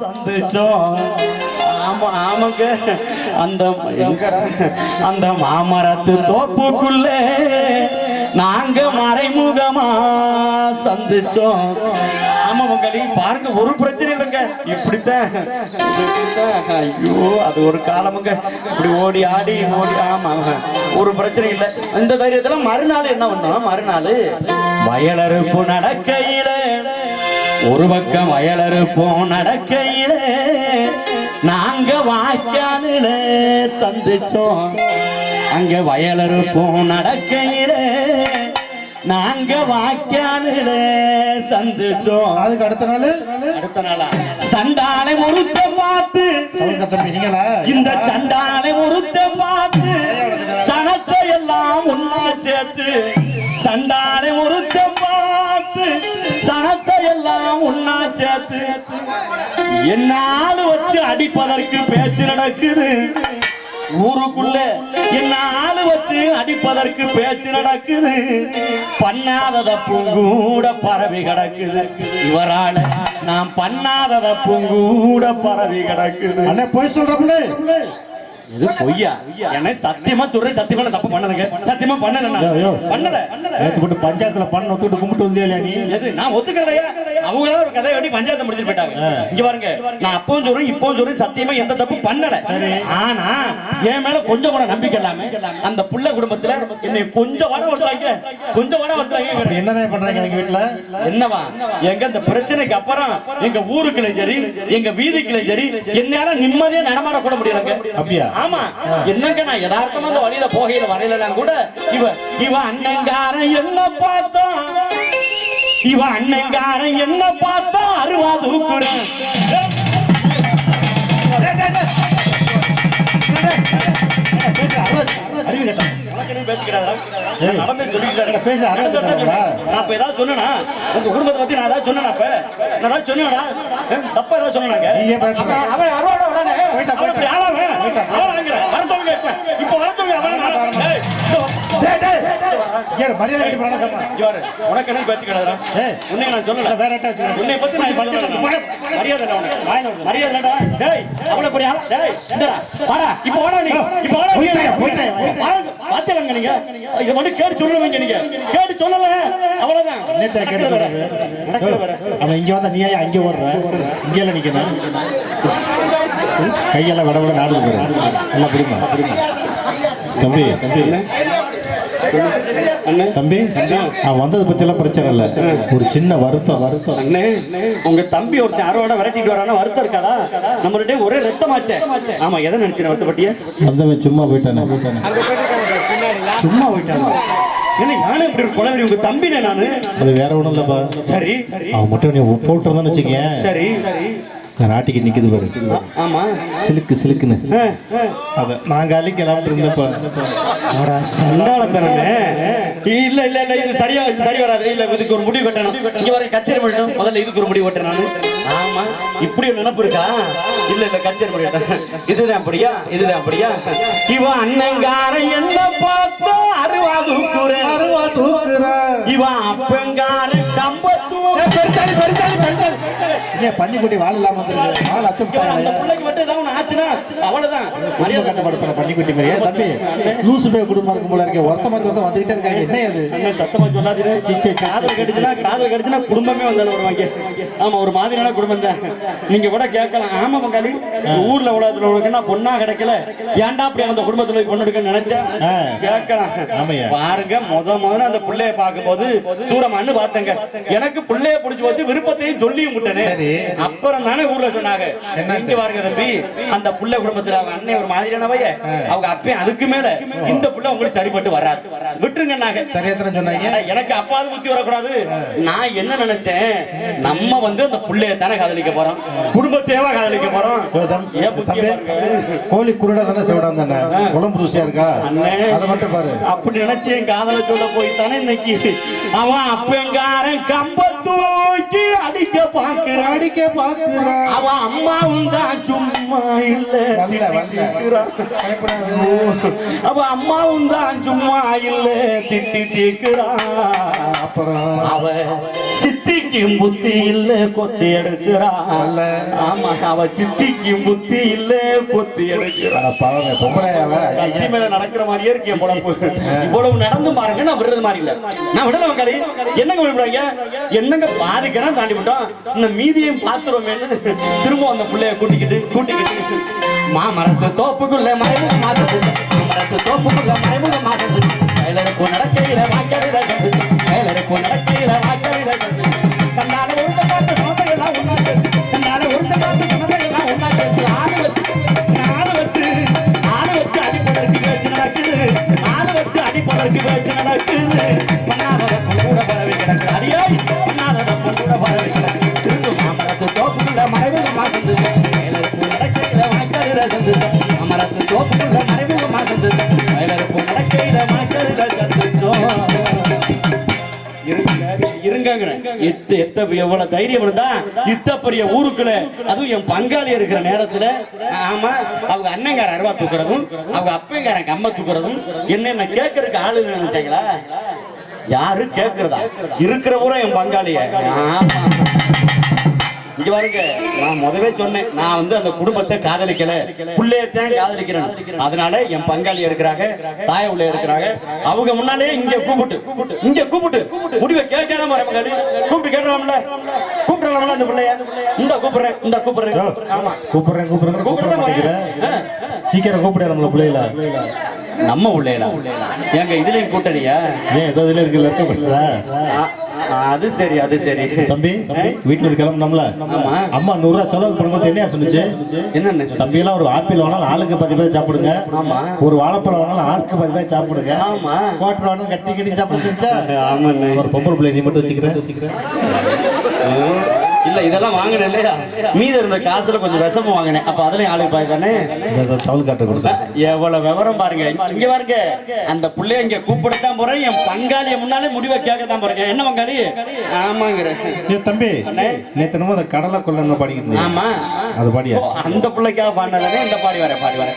சந்திச்சோம் ஆமா ஆமாங்க. அந்த அந்த மாமரத்து தோப்புக்குள்ளே நாங்க மறைமுகமா சந்திச்சோம். ஆமா மங்களி பாருங்க ஒரு பிரச்சனை இல்லைங்க. இப்படித்தான் ஐயோ அது ஒரு காலமுங்க. இப்படி ஓடி ஆடி ஓடி ஆமா. ஆமா. ஒரு பிரச்சனை இல்லை. இந்த தைரியத்துல மறுநாள் என்ன பண்ணோம்? மறுநாள் வயலறுப்பு நடக்கையில ஒரு பக்கம் வயலறுப்போம் நடக்கையில நாங்க வாய்க்காலில சந்திச்சோம். அங்க வயலறுப்போம் நடக்கையில நாங்க வாய்க்காலில சந்திச்சோம். அதுக்கு அடுத்த நாள்? அடுத்த நாளா? சண்டாளை ஒருத்த பார்த்து இந்த சண்டாளை ஒருத்த பார்த்து சனத்தை எல்லாம் ஒன்னா சேர்த்து சண்டாளை ஒருத்த பார்த்து சேர்த்து என்னால வச்சு அடிப்பதற்கு பேச்சு நடக்குது. ஊருக்குள்ள என்ன ஆளு வச்சு அடிப்பதற்கு பேச்சு நடக்குது. பண்ணாதத பூங்கூட பரவி கிடக்குது. இவரால நான் பண்ணாதத பூங்கூட பரவி கிடக்குது. அண்ணே போய் சொல்றப்பல இது பொய்யா? எனக்கு சத்தியமா சொல்றேன் சத்தியமா நான் தப்பு பண்ணலங்க. சத்தியமா பண்ணல நான். ஐயோ. பண்ணல. பண்ணல நேத்து போட்டு பஞ்சாயத்துல பண்ண ஒத்துட்டு கும்பிட்டு வந்தியா நீ? எது? நான் ஒத்துக்கலையா? அவங்களா ஒரு கதையை வெட்டி பஞ்சாயத்தை முடிச்சிட்டு போயிட்டாங்க. இங்க பாருங்க. நான் அப்பவும் சொல்றேன் இப்பவும் சொல்றேன் சத்தியமா எந்த தப்பு பண்ணல. ஆனா என் மேல கொஞ்சம் கூட நம்பிக்கை இல்லாம அந்த புள்ள குடும்பத்துல என்னை கொஞ்சம் வர வருத்தாங்க கொஞ்சம் வர வருத்தாங்க என்னதான் பண்றாங்க எங்க வீட்டுல என்னவா? எங்க இந்த பிரச்சனைக்கு அப்புறம் எங்க ஊருக்குள்ள சரி எங்க வீதிக்குள்ள சரி என்னால நிம்மதியா நடமாட கூட முடியலங்க. அப்படியா? ஆமா. என்னங்க நான் யதார்த்தமா அந்த வழியில போகையில வரையிலாம் கூட இவ இவ அண்ணங்காரன் என்ன பார்த்தா. இவ அண்ணங்காரன் என்ன பார்த்தா அருவா தூக்குறேன் குடும்பத்தை பத்தி நான் ஏதாவது சொன்னேனா இப்ப? நான் சொன்னேனா தப்பா ஏதாவது சொன்னாங்க இப்ப இப்ப டேய், மரியாதை உனக்கு என்ன பேச்சு உன்னை நான் சொல்லல வேற உன்னை பத்தி நான் மரியாதை மரியாதை டேய், அவ்வளவு பெரிய ஆளா? டேய், வாடா, இப்ப வாடா நீ. இப்ப வாடா நீங்க? இதை மட்டும் கேட்டு சொல்லுவீங்க நீங்க. கேட்டு சொல்லல, அவ்வளவுதான். கேட்டு நடக்கல வேற. அவன் இங்க வந்தா நீ ஏன் அங்க ஓடுற இங்க எல்லாம் நிக்கணும் கையெல்லாம் விட விட நாடு நல்லா பிடிமா தம்பி. தம்பி அவன் வந்ததை பத்தி எல்லாம் பிரச்சனை இல்ல. ஒரு சின்ன வருத்தம். வருத்தம் அண்ணே, உங்க தம்பி ஒருத்தன் அறுவாட விரட்டிட்டு வரானா வருத்தம் இருக்காதா? நம்மளுடைய ஒரே ரத்தமாச்சே. ஆமா எதை நினைச்சு வருத்தப்பட்டிய? வந்தவன் சும்மா போயிட்டானே. போயிட்டானே சும்மா போயிட்டாங்க ஏன்னா யானை இப்படி ஒரு குலவரி உங்க தம்பினே நானு. அது வேற ஒண்ணும் இல்லப்பா. சரி. சரி அவன் மட்டும் நீ போட்டு இருந்தான்னு வச்சுக்கேன் சரி. நாட்டிக்கு நிக்குது பாரு. ஆமா. சிலுக்கு சிலுக்குன்னு. அத நான் காலிக்கலாம் இருந்தப்பா அடா, சண்டாளத்தனமே. இல்ல இல்ல இல்ல இது சரியா இது சரி வராது. இல்ல இதுக்கு ஒரு முடிவு கட்டணும். இங்க வரை கச்சேரி பண்ணணும் முதல்ல இதுக்கு ஒரு முடிவு கட்டணும் நானு. ஆமா. இப்படி ஒரு நினைப்பு இருக்கா? இல்ல இல்ல கச்சேரி பண்ணி கட்டணும். இதுதான் அப்படியா? இதுதான் அப்படியா? இவன் அண்ணங்காரன் என்ன பார்த்தா அருவா தூக்குறேன் அருவா தூக்குற இவன் அப்பங்காரன் பெருசாலி பெருசாலி பெருசாலி ஏன் பன்னிக்குட்டி இல்லாம வந்துருக்கு அந்த பிள்ளைக்கு மட்டும் ஏதாவது ஆச்சுன்னா அவ்வளவுதான். மரியாதை கட்டுப்பாடு பண்ண பன்னிக்குட்டி மாதிரியே. தம்பி லூசு போய் குடும்பம் இருக்கும் போல இருக்கே. ஒருத்த மாதிரி ஒருத்தன் வந்துகிட்டே இருக்காங்க என்ன அது அண்ணன் சத்தமா சொல்லாதீரு சிச்சை, காதல் கடிச்சுனா காதல் கடிச்சுனா குடும்பமே வந்தாலும் வருவாங்க ஆமா ஒரு மாதிரியான குடும்பம் தான். நீங்க கூட கேட்கலாம். ஆமா பங்காளி. ஊர்ல உலகத்துல உனக்குன்னா பொண்ணா கிடைக்கல? ஏன்டா அப்படி அந்த குடும்பத்துல பொண்ணு எடுக்க நினைச்சேன். கேட்கலாம். ஆமையா. பாருங்க முத முதல்ல அந்த பிள்ளைய பார்க்கும்போது தூரமான்னு பார்த்தேங்க. எனக்கு பிள்ளைய பிடிச்சு வச்சு விருப்பத்தையும் சொல்லியும் விட்டனே. அப்புறம் தானே ஊர்ல சொன்னாங்க. இங்க பாருங்க தம்பி அந்த புள்ள குடும்பத்துல அவங்க அண்ணன் ஒரு மாதிரியானவைய அவங்க அப்பயும் அதுக்கு மேல இந்த புள்ள உங்களுக்கு சரிப்பட்டு வராது. விட்டுருங்க தானே எனக்கு அப்பாவது புத்தி வரக்கூடாது. நான் என்ன நினைச்சேன்? நம்ம வந்து அந்த புள்ளைய தானே காதலிக்க போறோம்? குடும்பத்தையவா காதலிக்க போறோம்? கோழி குருடா தானே செவிடான் தானே குழம்பு ருசியா இருக்கா? அண்ணே. அதை மட்டும் பாரு. அப்படி நினைச்சு என் காதல சொல்ல போய்த்தானே இன்னைக்கு? அவன் அப்பங்காரன் கம்ப தூக்கி அடிக்க பாக்குறான் அடிக்க பாக்குறான் அவன் அம்மாவும் தான் சும்மா இல்ல. அவ அம்மாவும் தான் சும்மா இல்ல. திட்டி தீக்குறான் அப்புறம்? அவ சித்திக்கும் புத்தி இல்ல கொத்தி எடுக்கிறா ஆமா அவ சித்திக்கும் புத்தி இல்ல கொத்தி எடுக்கிறா அட பாவமே பொம்பளையாவ கத்தி மேல நடக்கிற மாதிரியே இருக்கு பொழப்பு இவ்வளவு நடந்து பாருங்க நான் விடுறது மாதிரி இல்ல. நான் விடல மக்களே என்னங்க விடுறாங்க? என்னங்க பாதிக்கிறேன் தாண்டி விட்டோம். இந்த மீதியும் பாத்துருவோமேன்னு திரும்ப அந்த பிள்ளைய கூட்டிக்கிட்டு கூட்டிக்கிட்டு. மாமரத்து தோப்புக்குள்ள மறைமுக மாசத்து. மாமரத்து தோப்புக்குள்ள மறைமுக மாசத்து. கையிலருக்கும் நடக்கையில வாய்க்கவில கண்டு. கையிலருக்கும் நடக்கையில வாய்க்கவில கண்டு. மறைமுக மாசந்து மேலே நடக்கையில வாய்க்காலில சந்து அமரத்து தோப்புக்குள்ள இருங்கங்கிறேன் எத்த எத்த எவ்வளவு தைரியம் இருந்தா இத்த பெரிய ஊருக்குள்ள அதுவும் என் பங்காளி இருக்கிற நேரத்துல ஆமா அவங்க அண்ணங்கார அருவா தூக்குறதும் அவங்க அப்பங்காரன் கம்ம தூக்குறதும் என்னென்ன கேட்கறதுக்கு ஆளு நினைச்சாங்களா? யாரு கேக்குறதா இருக்கிற ஊரா என் பங்காளிய. ஆமா. இங்க பாருங்க நான் முதவே சொன்னேன் நான் வந்து அந்த குடும்பத்தை காதலிக்கல. புள்ளையத்தான் காதலிக்கிறேன். அதனால என் பங்காளி இருக்கிறாங்க தாய உள்ள இருக்கிறாங்க. அவங்க முன்னாலே இங்க கூப்பிட்டு இங்க கூப்பிட்டு முடிவை கேட்காத மாதிரி பங்காளி கூப்பிட்டு கேட்டலாம்ல கூப்பிடலாம்ல அந்த பிள்ளைய? இந்த கூப்பிடுறேன் இந்த கூப்பிடுறேன். ஆமா கூப்பிடுறேன் கூப்பிடுறேன் கூப்பிட கூப்பிடுறேன் சீக்கிரம் கூப்பிடு நம்மள பிள்ளைகள? நம்ம உள்ளேடா எங்க இதுலயும் கூட்டணியா? ஏன் ஏதோ இதுல இருக்குல்ல அது சரி அது சரி. தம்பி வீட்டுல இருந்து. அம்மா நூறு ரூபாய் செலவு பண்ணும்போது என்ன என்னன்னு சொல்லு. தம்பி எல்லாம் ஒரு ஆப்பிள் வேணாலும் ஆளுக்கு பத்து பேர் சாப்பிடுங்க. ஆமா. ஒரு வாழைப்பழம் வேணாலும் ஆளுக்கு பத்து பேர் சாப்பிடுங்க. ஆமா. குவாட்டர் கட்டி கட்டி சாப்பிட சொல்லிச்சா ஆமாண்ணே. ஒரு பொம்பளை பிள்ளை நீ மட்டும் வச்சுக்கிறேன். வச்சுக்கிறேன் இல்ல இதெல்லாம் வாங்கினேன் இல்லையா? மீத இருந்த காசுல கொஞ்சம் விஷமும் வாங்கினேன். அப்ப அதுலயும் ஆளு பாய் தானே? காட்ட கொடுத்தேன் எவ்வளவு விவரம் பாருங்க. இங்க பாருங்க. அந்த புள்ளைய இங்க கூப்பிடத்தான் போறேன். என் பங்காளிய முன்னாலே முடிவை கேட்கத்தான் போறேன். என்ன பங்காளி? ஆமாங்கிற தம்பி நேத்து அந்த கடலை கொள்ள பாடிக்கிட்டு. ஆமா. அது பாடியா? அந்த பிள்ளைக்காக பாடினதானே இந்த பாடி வர பாடி வர.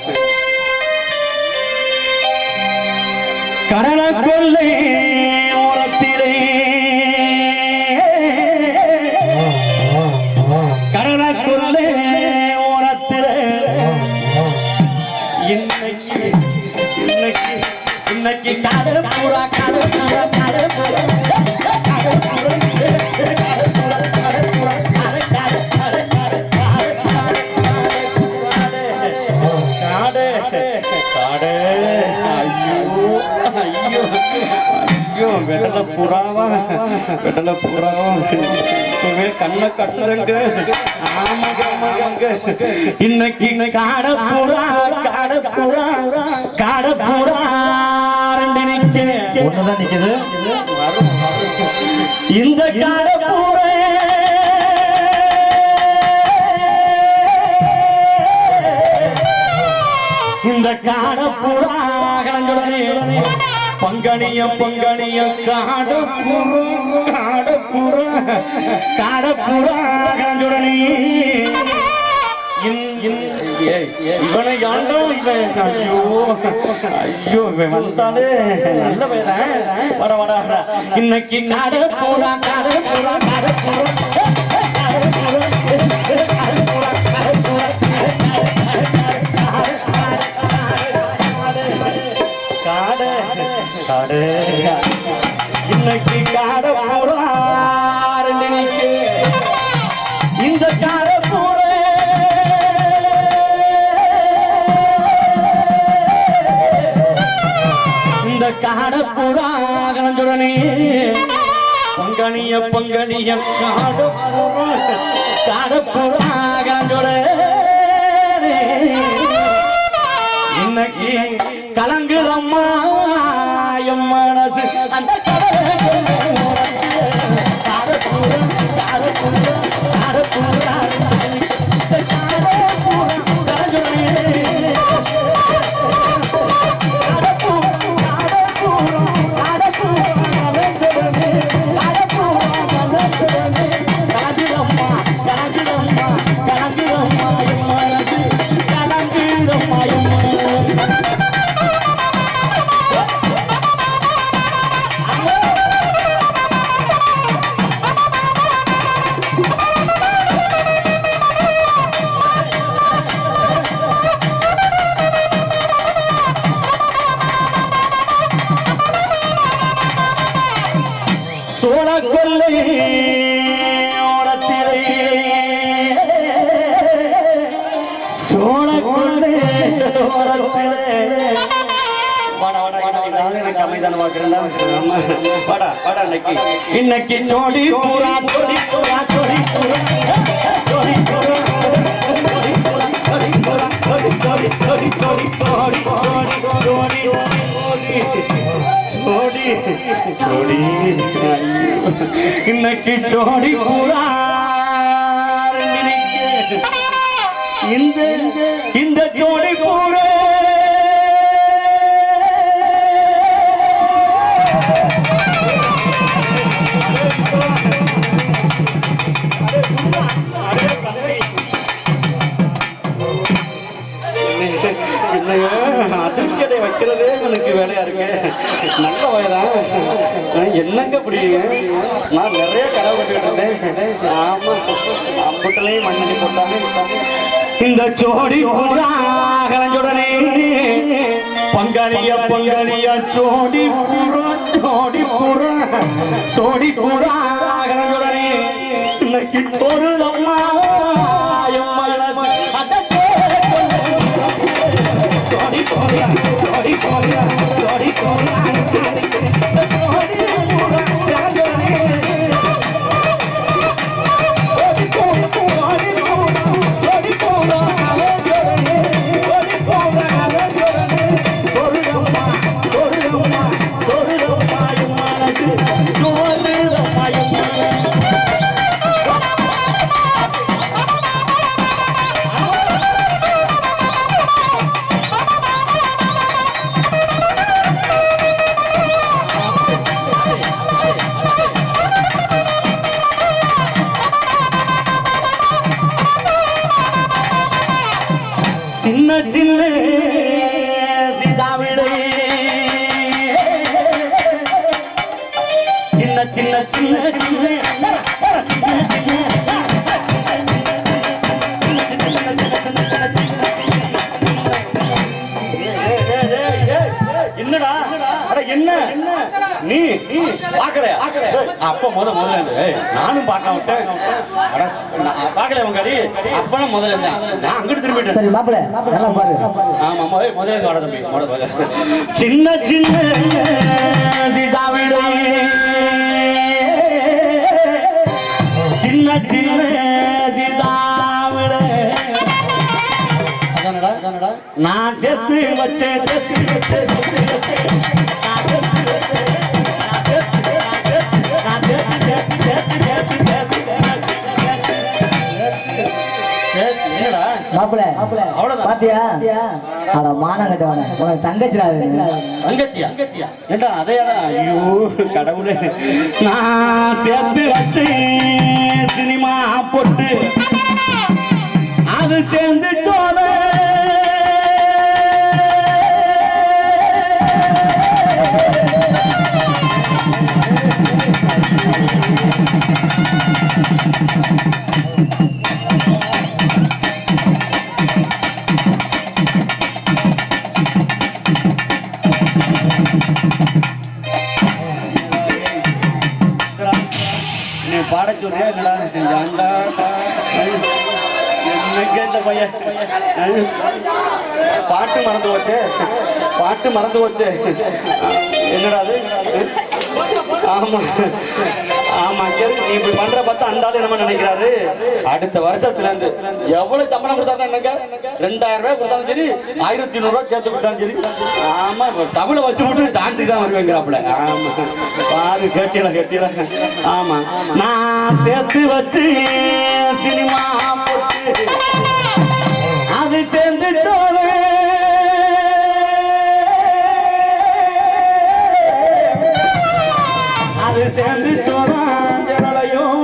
கடலை கொள்ளை ஓரத்திலே புறாவா? வெடல புறாவா? கண்ணை கட்டுறங்க. ஆமாங்க ஆமாங்க. இன்னைக்கு காட புறா காட புறா காட புறா ஒண்ணுதான் நிக்குது. இந்த காட புறா. இந்த காட புறா. கலங்குடனே பங்கனிய பங்கனிய காடப்புற காடப்புற காடப்புற புறா இவனை யாண்டோ இவன். ஐயோ ஐயோ இவன் வந்தாலே. நல்ல பையன் வர. வட இன்னைக்கு காட புறா காட புறா காட புறா இன்னைக்கு காட போறாரு இந்த காட போற இந்த காட புறா கலந்துடனே பங்கனிய பங்கனிய காட புறா காட புறா கலந்துடனே இன்னைக்கு கலங்குதம்மா என் மனசு அந்த பட பட நக்கி இன்னைக்கு சோடி பூரா சோடி பூரா சோடி பூரா. சோடி பூரா இன்னைக்கு சோடி பூரா. இந்த இந்த ஜோடி பூரா. வேலையா இருக்கு? நல்ல வயதான் என்னங்க பிடிக்குங்க நான் நிறைய கனவு கட்டுக்கிட்டு இருந்தேன். ஆமா அம்புட்டலையும் மண்ணி போட்டாங்க. இந்த சோடி பூரா கலஞ்சுடனே பங்காளிய பங்காளிய ஜோடி பூரா ஜோடி பூரா ஜோடி பூரா கலஞ்சுடனே இன்னைக்கு பொருளம்மா பாக்கலையா அப்ப முத முதல்ல இருந்து. நானும் பார்க்க விட்டேன். பார்க்கல உங்க அடி அப்பனா முதல்ல இருந்தேன். நான் அங்கிட்டு திரும்பிட்டேன் சரி மாப்பிள நல்லா பாரு ஆமா முதல்ல முதல்ல இருந்து வாடா தம்பி முதல்ல. சின்ன சின்ன சீசாவிடை சின்ன சின்ன சீசாவிடை நான் செத்து வச்சேன் செத்து வச்சேன். மாப்பிள அவ்வளவுதான். பாத்தியா? அட மானம் கட்டவன உனக்கு தங்கச்சிடா தங்கச்சியா? தங்கச்சியா? ஏண்டா அதையாடா? ஐயோ கடவுளே. நான் சேர்த்து வச்சு சினிமா போட்டு அது சேர்ந்து சோழ என்னடா பையன் பாட்டு மறந்து போச்சு. பாட்டு மறந்து போச்சு. என்னடா அது? ஆமா. ஆமா சரி நீ இப்படி பண்ற பார்த்தா அந்த ஆளு என்ன நினைக்கிறாரு. அடுத்த வருஷத்துல இருந்து எவ்வளவு சம்பளம் கொடுத்தா என்னங்க? ரெண்டாயிரம் ரூபாய் கொடுத்தாலும் சரி ஆயிரத்தி ஐநூறு ரூபாய் சேர்த்து கொடுத்தாலும் சரி. ஆமா இப்ப தமிழை வச்சு விட்டு டான்ஸுக்கு தான் வருவேங்கிறாப்புல. ஆமா. பாரு கேட்டியல கேட்டியல ஆமா. நான் சேர்த்து வச்சு சினிமா போட்டு. அது சேர்ந்து சோழ அது சேர்ந்து சோதான் சோறாஞ்சரலையும்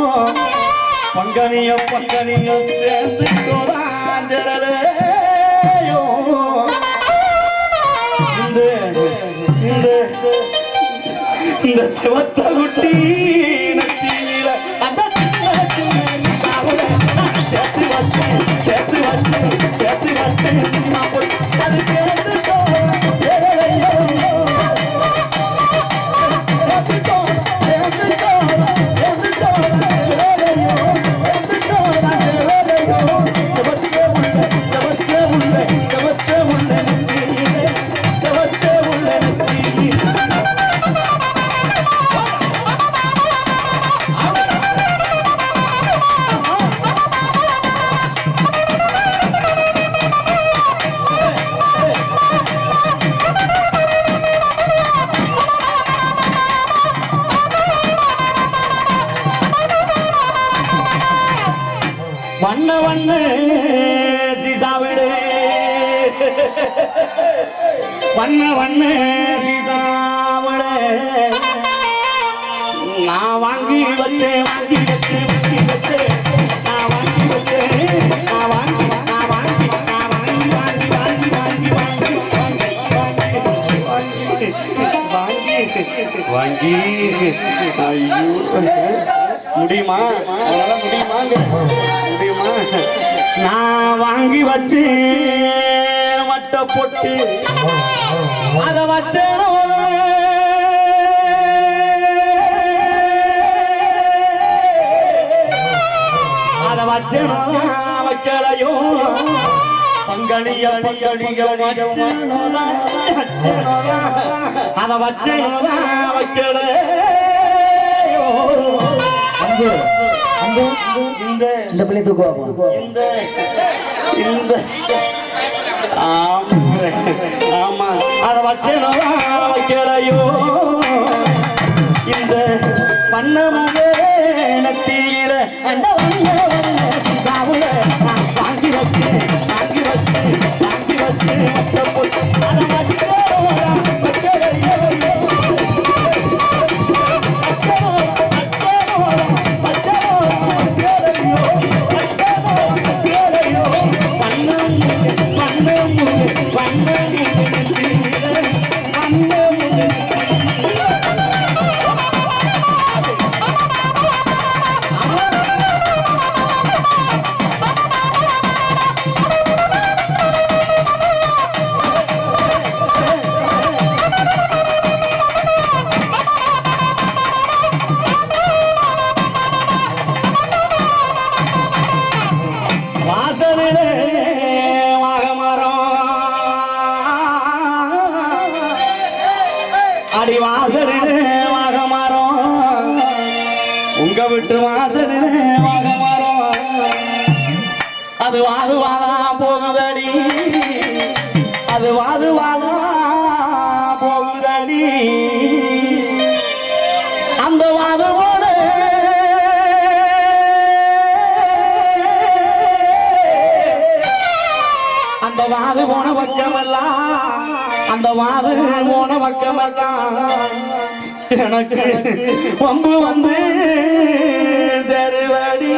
பங்கனிய பங்கனிய சேர்ந்து சோதான் இந்த இந்த இந்த சிவத்த குட்டி வண்ண வண்ண சீதாவள நான் வாங்கி வச்சேன் வாங்கி வச்சேன் வாங்கி வச்சேன் நான் வாங்கி வச்சேன் நான் வாங்கி நான் வாங்கி நான் வாங்கி வாங்கி வாங்கி வாங்கி வாங்கி வாங்கி வாங்கி வாங்கி ஐயோ முடியுமா? அதனால முடியுமாங்க? முடியுமா? நான் வாங்கி வச்சேன் வட்ட பொட்டு. அத வச்சேன் அத வச்சேன் வைக்கலையோ பங்களிய பங்களிய அத வச்சேன் வைக்கலையோ அன்பு அன்பு இந்த இந்த பிள்ளை தூக்குவா இந்த இந்த. ஆமா. அதை அத வச்சேனோ வைக்கலையோ? இந்த பண்ணமுமே நெத்தியில அந்த வண்ண வண்ண சீதாவுல நான் வாங்கி வச்சு வாங்கி வச்சு வாங்கி வச்சேன் விட்டு வீட்டு வாசலிலே அது வாது வாதா போகுதடி. அது வாது வாதா போகுதடி. அந்த வாதமோட அந்த வாது போன பக்கமெல்லாம் அந்த வாது போன பக்கமெல்லாம். எனக்கு வம்பு வந்து சரிதடி